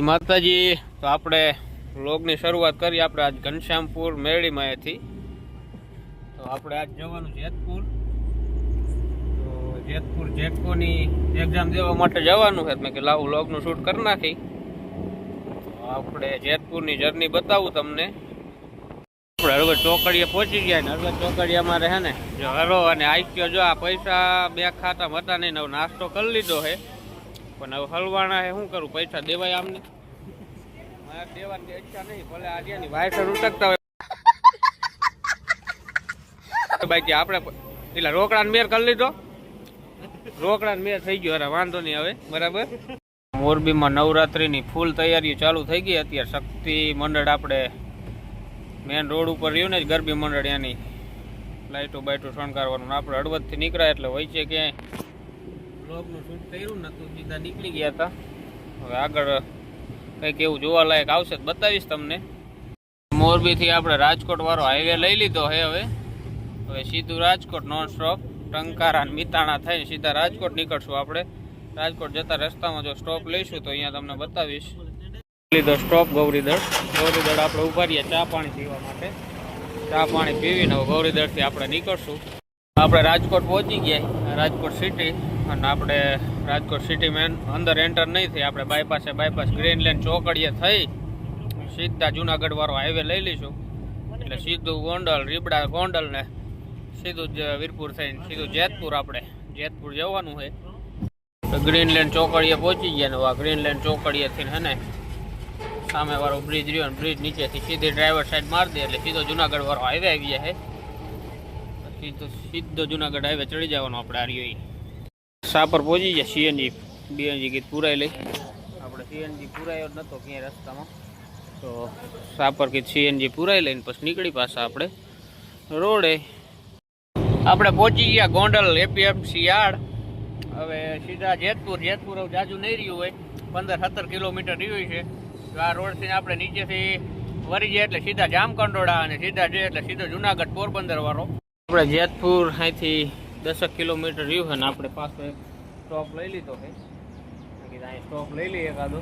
માતાજી. તો આપણે વ્લોગની શરૂઆત કરી. આપણે આજ ઘનશ્યામપુર મેરડીમાંથી તો આપણે આજ જવાનું જેતપુર. તો જેતપુર જેટકોની એક્ઝામ દેવા માટે જવાનું છે. મેં કે લાવું વ્લોગનું શૂટ કરી નાખી. આપણે જેતપુરની જર્ની બતાવું તમને. આપણે હળવદ ચોકડીએ પહોંચી ગયા ને. હળવદ ચોકડીયામાં રહે ને, જો હરો અને આઈક્યો જો. આ પૈસા બે ખાતા હતા નહીં નાસ્તો કરી લીધો છે. પણ હવે હલવાના શું કરું? પૈસા દેવાય આમને? મારા દેવાની ઈચ્છા નહીં ભલે આર્યાની વાયસર ઉટકતા હોય. બાકી આપણે એટલે રોકડા મેર કરી લીધો. રોકડા મેર થઈ ગયો અરે વાંધો નહીં હવે બરાબર? મોરબીમાં નવરાત્રિની ફૂલ તૈયારીઓ ચાલુ થઈ ગઈ. અત્યારે શક્તિ મંડળ આપણે મેન રોડ ઉપર રહ્યું ને જ ગરબી મંડળ એની. લાઇટો બાઇટો શણગારવાનું આપણે હળવદથી નીકળ્યા એટલે હોય છે ક્યાંય. બ્લોગનું શૂટ કર્યું નતું સીધા નીકળી ગયા હતા. હવે આગળ કંઈક એવું જોવાલાયક આવશે તો બતાવીશ તમને. મોરબીથી આપણે રાજકોટ વાળો હાઈવે લઈ લીધો હે હવે. હવે સીધું રાજકોટ નોન સ્ટોપ ટંકારા મિતાણા થઈને સીધા રાજકોટ નીકળશું આપણે. રાજકોટ જતા રસ્તામાં જો સ્ટોપ લઈશું તો અહીંયા તમને બતાવીશ. લીધો સ્ટોપ ગૌરીદળ. ગૌરીદળ આપણે ઊભા રહીએ ચા પાણી પીવા માટે. ચા પાણી પીવીને ગૌરીદળથી આપણે નીકળશું. આપણે રાજકોટ પહોંચી ગયા. રાજકોટ સિટી અને આપણે રાજકોટ સિટી મેન અંદર એન્ટર નહીં થઈ. આપણે બાયપાસે બાયપાસ ગ્રીનલેન્ડ ચોકડીએ થઈ. સીધા જુનાગઢ વાળો હાઈવે લઈ લઈશું. એટલે સીધું ગોંડલ, રીબડા ગોંડલ ને સીધું જ વીરપુર થઈને સીધું જેતપુર આપણે. જેતપુર જવાનું છે. તો ગ્રીનલેન્ડ ચોકડીએ પહોંચી ગયા ને આ ગ્રીનલેન્ડ ચોકડીએથી હે ને સામે વાળો બ્રિજ રહ્યો ને બ્રિજ નીચેથી સીધી ડ્રાઈવર સાઈડ માર દે એટલે સીધો જુનાગઢ વાળો હાઈવે આવી જાય સીધો સીધો જુનાગઢ હાઈવે ચડી જવાનો આપણે આ રહ્યો. સાપર પહોંચી જાય સીએનજી બીએનજી ગીત પુરાઈ લઈ. આપણે સીએનજી પુરાયો જ નહોતો ક્યાંય રસ્તામાં. તો સાપર કીધ સીએનજી પુરાઈ લઈને પછી નીકળી પાછા આપણે રોડે. આપણે પહોંચી ગયા ગોંડલ એપીએમસી યાર્ડ. હવે સીધા જેતપુર જેતપુર જાજુ નહીં રહ્યું હોય. પંદર, સત્તર કિલોમીટર રહ્યું છે. તો આ રોડથી આપણે નીચેથી વરી જાય એટલે સીધા જામકંડોળા અને સીધા જઈએ એટલે સીધો જુનાગઢ પોરબંદર વાળો. આપણે જેતપુર અહીંથી દસક કિલોમીટર રહ્યું છે ને આપણે પાછો એક સ્ટોપ લઈ લીધો છે. અહીં સ્ટોપ લઈ લઈએ એકાદો.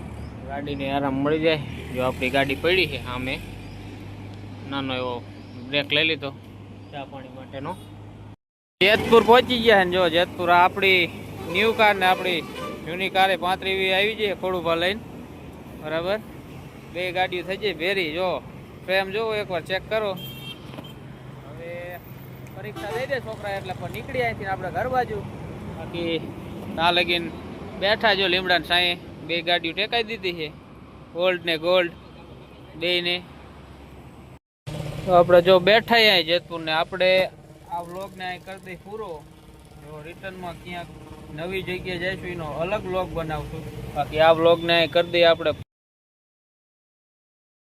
ગાડીને આરામ મળી જાય. જો આપણી ગાડી પડી છે સામે. નાનો એવો બ્રેક લઈ લીધો ચા પાણી માટેનો. જેતપુર પહોંચી ગયા ને જો, જેતપુર આપણી ન્યૂ કાર ને આપણી જૂની કારે પાંત્રીવી આવી જાય ખોડુભા લઈને. બરાબર? બે ગાડીઓ થઈ જાય ભેરી. જો ફ્રેમ જોવો એકવાર ચેક કરો. પરીક્ષા દઈ દે છોકરા એટલે પણ નીકળી અહીંથી આપણે ઘર બાજુ. બાકી ના લગીન બેઠા જો લીમડા સાંઈ બે ગાડીઓ ટેકાઈ દીધી છે. ગોલ્ડ ને ગોલ્ડ બે ને તો આપણે જો બેઠા અહીં જેતપુર ને આપણે આ વ્લોગ ને અહીં કરી દઈ પૂરો. જો રિટર્નમાં ક્યાંક નવી જગ્યાએ જઈશું, એનો અલગ વ્લોગ બનાવશું. બાકી આ વ્લોગ ને અહીં કરી દઈએ આપણે.